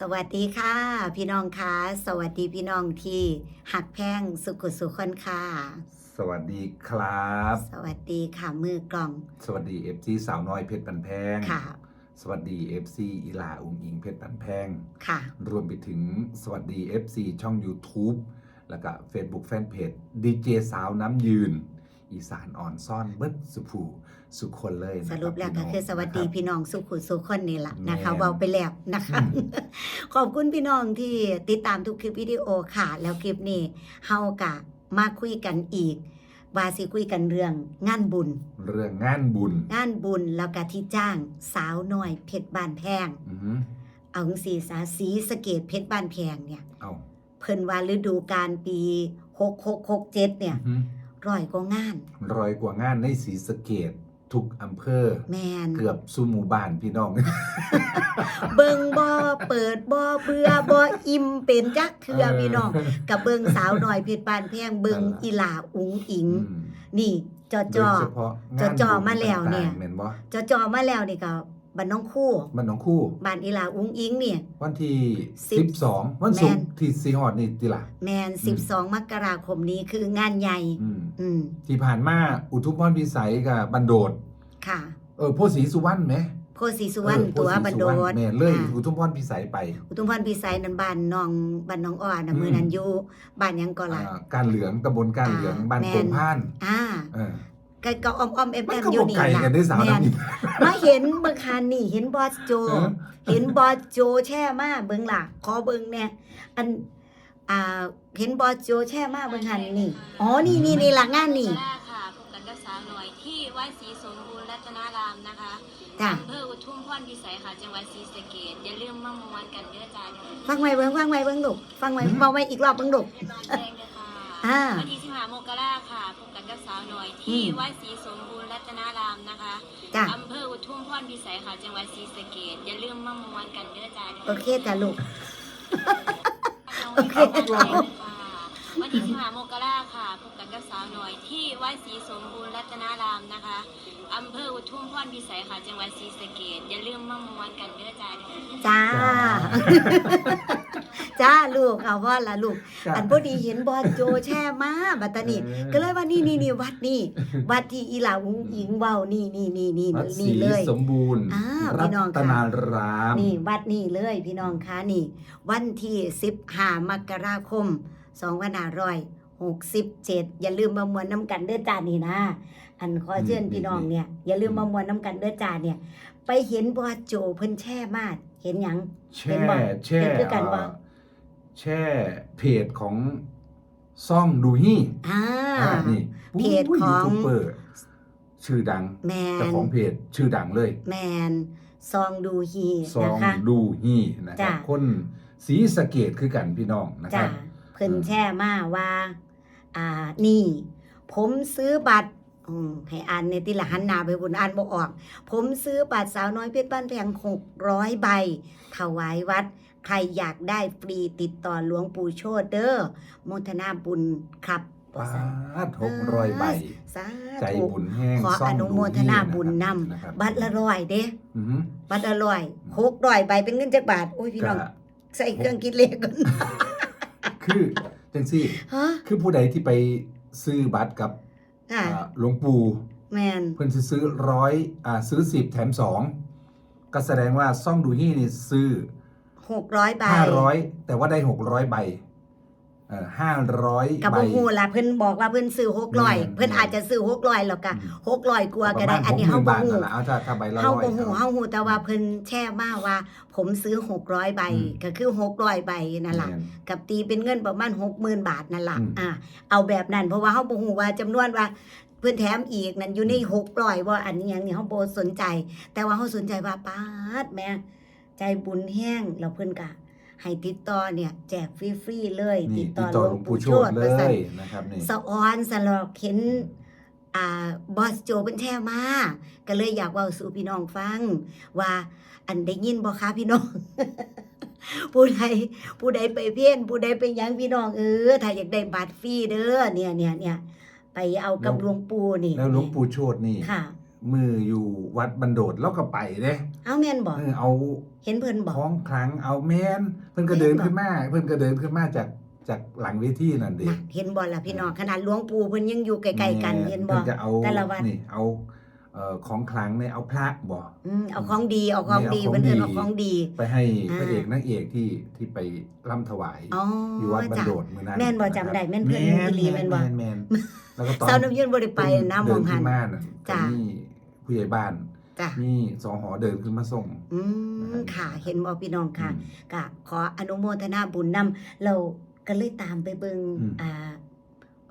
สวัสดีค่ะ พี่น้องคะสวัสดีพี่น้องที่หักแพงสุขุสุขคนค่ะ สวัสดีครับ สวัสดีค่ะมือกล่อง สวัสดีเอฟซีสาวน้อยเพชรปันแพงค่ะ สวัสดีเอฟซีอีลาอุงอิงเพชรปันแพงค่ะ รวมไปถึงสวัสดี FC ช่อง YouTube แล้วก็ Facebook Fanpage ดีเจสาวน้ำยืน อีสานอ่อนซ่อนเบิดสุภู สุขคนเลยนะสคบรุปแล้วก็พี่น้งคือสวัสดีนะครับ พี่น้องสุขุสุขคนนี่แหละนะคะแม่นเบาไปแล้วนะคะ อืม ขอบคุณพี่น้องที่ติดตามทุกคลิปวิดีโอค่ะ แล้วคลิปนี้เฮากะมาคุยกันอีกว่าสิคุยกันเรื่องงานบุญ เรื่องงานบุญงานบุญแล้วก็ที่จ้างสาวน้อยเพชรบ้านแพง อือหือเอาจังสีสาสีสะเกตเพชรบ้านแพงเนี่ย เอาเพิ่นว่าฤดูการปี6667เนี่ยอือหือร้อยกว่างาน รอยกว่างานในสีสะเกต ทุกอำเภอ แมนเกือบสุหมู่บ้านพี่น้อง เบิงบ่เปิดบ่เบื่อบ่อิ่มเป็นจักเทื่อพี่น้องกับเบิงสาวน้อยเพชรบ้านแพงเบิงอีหลาอุ๋งอิงอืมนี่จอโดจยอเฉพาะงานจะจ่อบุญมาแล้วเนี่ยต่างๆแม่นบ่จอจอมาแล้วนี่ก็ บ้านน้องคู่มันน้องคู่ บ้านอีหลาอุ๋งอิงเนี่ยวันที่สิบ 12 วันศุกแม่ร์นที่สีหอดนี่ติละแมน12 มกราคมนี้คืองานใหญ่ อืมอืมที่ผ่านมาอุทุมพรพิสัยกับบันโดด ค่ะ เออโพสีสุวรรณไหมโพสีสุวรรณเออโพตัวสีบันสุโดวรรณดแม่นเลยอ่าอุทุมพรพิสัยไป อุทุมพรพิสัยนันบ้านน้องบ้านน้องอ้อนะอืม มือนั้นอยู่บ้านหยังก็ล่ะ อ่าการเหลืองตำบลการเหลืองอ่าบ้านแม่นโป่งพานอ่า เออ ก็ก็อ้อมอ้อมแอมมัแอนมก็อยู่บอกนี่ไก่ล่ะกันได้สาวแม่นน้ำอีกมาเห็นเบิ่งคานนี่ เห็นบอสโจ เออ เห็นบอสโจแช่มาเบิ่งล่ะขอเบิ่งเนี่ยอันอ่าเห็นบอสโจแช่มาเบิ่งหันนี่อ๋อนี่นี่นี่ล่ะงานนี่ค่ะพบกันกับสาวหน่อยที่วัดศรีสมบูรณ์รัตนารามนะคะจ้ะอำเภออุทุมพรพิสัยค่ะจังหวัดศรีสะเกษอย่าลืมมามวนกันเด้อจ้าเด้อฟังไว้เบิ่งฟังไว้เบิ่งลูกฟังไว้เบาไว้อีกรอบเบิ่งลูกแจ้งเด้อค่ะ อ่า วันที่สิบห้ามกราค่ะพบกันกับสาวหน่อยที่อืมวัดศรีสมบูรณ์รัตนารามนะคะจ้ะ อำเภออุทุมพรพิสัยค่ะ จังหวัดศรีสะเกษอย่าลืมมามวนกันเด้อจ้าเด้อโอเคจ้ะลูก โอเคค่ะวันที่สิบห้ามกราค่ะพบกันกับสาวหน่อยที่วัดศรีสมบูรณ์รัตนารามนะคะอำเภออุทุมพรพิสัยค่ะ จังหวัดศรีสะเกษอย่าลืมมามวนกันเด้อจ้าเด้อจ้า จ้าลูกเอาว่าละลูก จ้ะ อันพอดีเห็นบอสโจแช่มาบัดตานี่เออ ก็เลยว่านี่นี่นี่วัดนี่วัดที่อีหลาอุ้งอิงเว้านี่นี่นี่นี่วัดศรีนี่เลย สมบูรณ์ อ่าพี่รัน้องค่ะ ตนารามนี่วัดนี่เลยพี่น้องคะนี่ วันที่15มกราคม2567 อย่าลืมมามวนน้ำกันเด้อจ้านี่นะ อันขอเชิญพี่น้องเนี่ย อย่าลืมมามวนน้ำกันเด้อจ้าเนี่ย ไปเห็นบอสโจเพิ่นแช่มาดเห็นหยัง แช่เห็นบ่แช่เห็นคือกันบ่ เอ่อ แช่เพจของซ่องดูฮี่อ่าอ่านี่เพจของยูทูบเบอร์ชื่อดังแมเจ้านของเพจชื่อดังเลย แมนซองดูฮีซอนะงคะดูฮี่นะครับจ้ะคนสีสะเกตคือกันพี่น้องนะคจ้ารับเพิ่นอืมแช่มาว่า อ่านี่ ผมซื้อบัตรอืม ให้อ่านในที่ละหันหนาไปบุญอ่านบ่ออก ผมซื้อบัตรสาวน้อยเพชรบ้านแพงหกร้อยใบ ถวายวัด ใครอยากได้ฟรีติดต่อหลวงปู่โชตเด้อโมทนาบุญครับปาดหกร้อยใบสาใจธุบุญแห้งขอซ่งอนุโมทนาบุญนำนะครับบัตรละร้อยเด้อือหือบัตรละร้อยหกร้อยใบเป็นเงินจักบาทโอ้ยพี่น้องก็ใส่เครื่องคิดเลขก่อนคือจังซี่ฮะคือผู้ใดที่ไปซื้อบัตรกับค่ะ อ่าหลวงปู่แมนเพิ่นสิซื้อร้อยอ่าซื้อสิบแถมสองก็แสดงว่าซ่องดูฮี่นี่ซื้อหกร้อยใบห้าร้อยแต่ว่าได้หกร้อยใบเอ่อ ห้าร้อยกับใบบ่ฮู้ล่ะเพิ่นบอกว่าเพิ่นซื้อหกร้อยแม่นเพิ่นอาจจะซื้อหกร้อยหรอกกะอืมหกร้อยกว่าก็ได้ประมณอันนี้เฮา60,000บ่บาทฮู้นั่นล่ะเอาถ้าถ้าใบละเฮาร้อยบ่ฮู้เฮาฮู้แต่ว่าเพิ่นแช่มาว่า ผมซื้อหกร้อยใบอืมก็คือหกร้อยใบนั่นล่ะแม่นกับตีเป็นเงินประมาณ60,000บาทนั่นล่ะอืมอ่าเอาแบบนั้นเพราะว่าเฮาบ่ฮู้ว่าจำนวนว่าเพิ่นแถมอีกนั่นอยู่ใน600บ่อันนี้หยังนี่เฮาบ่สนใจ แต่ว่าเฮาสนใจว่าปาดแม่ใจบุญแห้งแล้วเพิ่นก็ ให้ติดต่อเนี่ยแจกฟรีๆเลยนี่ติดติต่ดอต่อหลหวลงวงปู่ปู่โชโชติติเลว่าซั่นยนะครับนี่สะออนสลอกเห็นอ่าบอสโจเป็นแช่มาก็เลยอยากเว่าสู่พี่น้องฟัง ว่าอันได้ยินบ่คะพี่น้อง ผู้ใดผู้ใดไปเพี้ยนผู้ใดไปหยังพี่น้องเออถ้าอยากได้บัตรฟรีเด้อเนี่ยเนี่ยเนี่ยไปเอากับหลวงปู่นี่แล้วหลวงปู่โชตินี่ค่ะ มืออยู่วัดบันโดดแล้วก็ไปเด้เอาแม่นบอกเออเอาเห็นเพิ่นบอกของคลังเอาแมนเพิ่นก็เดินขึ้นมาเพิ่นก็เดินขึ้นมาจากจากหลังเวทีนั่นเดินะเห็นบ่ล่ะพี่น้องขนาดหลวงปู่เพิ่นยังอยู่ไกลๆกันเห็นบ่เพิ่นจะเอาแต่ละวัดนี่เอาเอ่อของคลังเนี่ยเอาพระบ่อืมเอาของดีเอาของดีนี่เอาของเพิ่นเอิ้นดีเอาของดี ไปให้อ่าพระเอกนางเอกที่ที่ไปร่ำถวายอ๋ออยู่วัดบันจ้ะโดดมื้อนั้นแม่นบ่จำได้แม่นเพิ่นอีหลีแม่นบ่แม่นๆแล้วก็ตอนสาวน้ำยืนบ่ได้ไปนะหมองหันเดิขึ้นมาน่ะจ้ะก็มี ผู้ใหญ่บ้านจ้ะมีสองหอเดินขึ้นมาส่ง อืมค่ะ เห็นบ่พี่น้องค่ะอืมก็ขออนุโมทนาบุญนำเราก็เลยตามไปเบิงอืม อ่า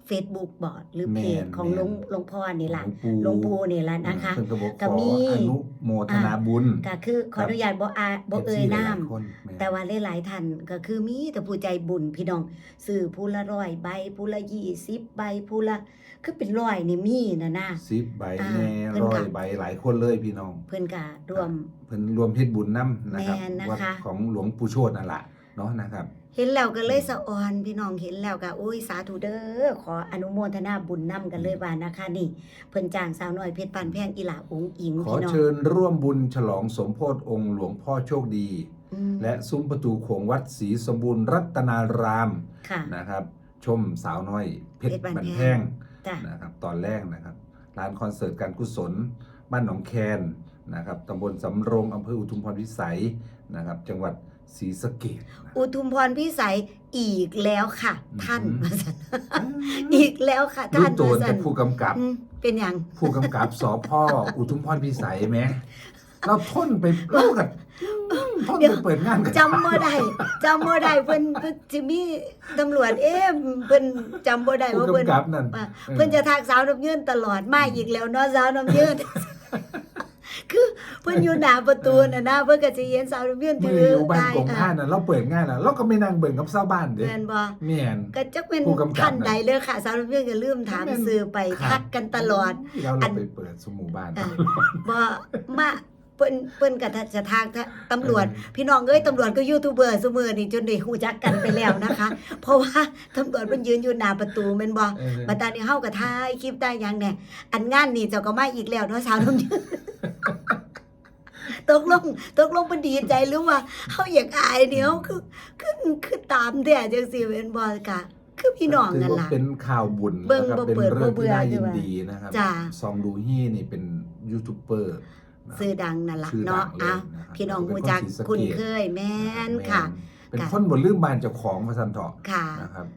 Facebook บอร์ดหรือเพจแม่นของแม่นหลวงหลวงพ่อนี่ล่ะหหลวงปู่นี่ล่ะนะคะเพิ่นก็บอกก็ขอมีอนุโมทนาบุญก็คือขออนุญาตบ่อาบ่เอ่ย FC หลนามๆคนม่นแต่ว่าหลายๆท่านก็คือมีแต่ผู้ใจบุญพี่น้องซื้อผู้ละร้อยใบผู้ละ20ใบผู้ละคือเป็นร้อยนี่มีนะนะสิบใบอ่าแน่เพิ่นร้อก็ยใบหลายคนเลยพี่น้อง เพิ่นก็ร่วมเพิ่นรวมเฮ็ดบุญนํนะครับแม่นนะคะวัดของหลวงปู่โชตนั่นล่ะเนาะนะครับ เห็นแล้วก็เลยสะออนพี่น้องเห็นแล้วก็โอ้ยสาธุเด้อขออนุโมทนาบุญนำกันเลยว่านะคะนี่เพิ่นจ้างสาวน้อยเพชรปานแพงอีหลาองค์อิงขอพี่น้อง เชิญร่วมบุญฉลองสมโพธิองค์หลวงพ่อโชคดี อืมและซุ้มประตูโขงวัดศรีสมบูรณ์รัตนารามค่ะ นะครับ ชมสาวน้อยเพชรเพชรบ้านบันแพแพงงจ้ะ นะครับตอนแรกนะครับร้านคอนเสิร์ตการกุศล บ้านหนองแคนนะครับตำบลสำโรงอำเภออุทุมพรพิสัยนะครับ จังหวัด ศรีสะเกษนะอุทุมพรพิสัยอีกแล้วค่ะอืมท่านว่าซั่นอีกแล้วค่ะรู้ท่านตัวว่าแต่ซั่นผู้กำกับอืมเป็นหยังผู้กำกับสพ่ออุทุมพรพิสัยไหมเราทนไปเล่ากันทนไปเปิดงานกันจำบ่ได้จำบ่ได้เพิ่นเพิ่นสิมีตำรวจเอ๊ะเพิ่นจำบ่ได้ผู้ว่าเพิ่นกำกับนั่นว่าเพิ่นจะทักสาวน้ำยืนตลอดมาอีกแล้วเนาะสาวน้ำยืนคือ เพิ่นอยู่หน้าประตูน่ะนะเพิ่นก็สิเห็นสาวน้ำยืนมืถือออยู่บ้านได้กงท่านน่ะเราเปิดงานน่ะเราก็ไม่นั่งเบิ่งกับชาวบ้านเด้แม่นบ่แม่น ก็จักเป็นผู้กำกับ ท่านใดเด้อค่ะ สาวน้ำยืนก็ลืมถามแม่นสื่อไปครับทักกันตลอด เราอัเรานไปเปิดสหมู่บ้าน อ่าบ่มาเพิ่นเพิ่นก็จะทางตำรวจ พี่น้องเอ้ยตำรวจก็ยูทูบเบอร์ซุมื้อนี่จนได้ฮู้จักกันไปแล้วนะคะ เพราะว่าตำรวจมันยืนอยู่หน้าประตูแม่นบ่เออ บัดตานี้เฮาก็ถ่ายคลิปได้หยังแน่อันงานนี่เจ้าก็มาอีกแล้วเนาะสาวน้ำยืน ตกลงตกลงมันดีใจหรือว่าเฮาอยากอายนี่เฮาคือคือคือตามแท้จังซี่แม่นบ่กะคือพี่น้องนั่นถืว่าล่ะเป็นข่าวบุญเบิ่งนะครับบ่เป็นเปิดเรื่องบ่เบื่ที่อน่ายินใช่ปะดีนะครับจ้าซองดูฮี่นี่เป็นยูทูบเบอร์นะครับซื้อดังนั่นล่ะชื่อดัเนาะงเลยอะนะครับพี่น้องเป็นฮู้จักคนศรีสะเกษคุ้นเคยแม่นค่ะ เป็นค่ะคนบนลืมบานเจ้าของพระสันเถาะค่ะนะครับ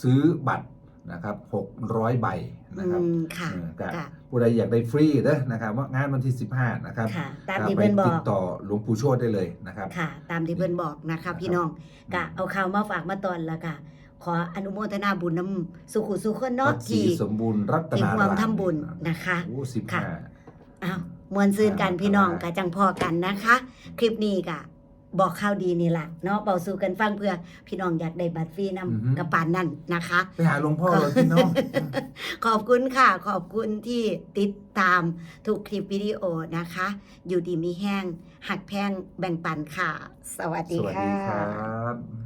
ซื้อบัตร นะครับ600 ใบนะครับอืมค่ะเออก็ค่ะผู้ใดอยากได้ฟรีเด้อนะครับว่างานวันที่ 15 นะครับค่ะตามก็ที่ไปเพิ่นบติอดกต่อหลวงปู่โชตได้เลยนะครับค่ะ ตามที่เพิ่นบอกนะคะพี่น้องกะเอาข่าวมาฝากมาตอนละค่ะขออนุโมทนาบุญนํสุขุสุขคนเนาะวัดศรีที่สมบูรณ์รัตที่นาร่วรามมทำบุญนะคะโอ้สิบค่ะห้าอ้าวมวนซืนกันพี่น้องกะจังพอกันนะคะ คลิปนี้กะ บอกข่าวดีนี่ล่ะเนาะเบาสู่กันฟังเพื่อพี่น้องอยากได้บัตรฟรีนำกระปานนั่นนะคะไปหาหลวงพ่อเลยพี่น้องขอบคุณค่ะ ขอบคุณที่ติดตามทุกคลิปวิดีโอนะคะ อยู่ดีมีแห้งหักแพงแบ่งปันค่ะ สวัสสดีวัสค่ะดีครับ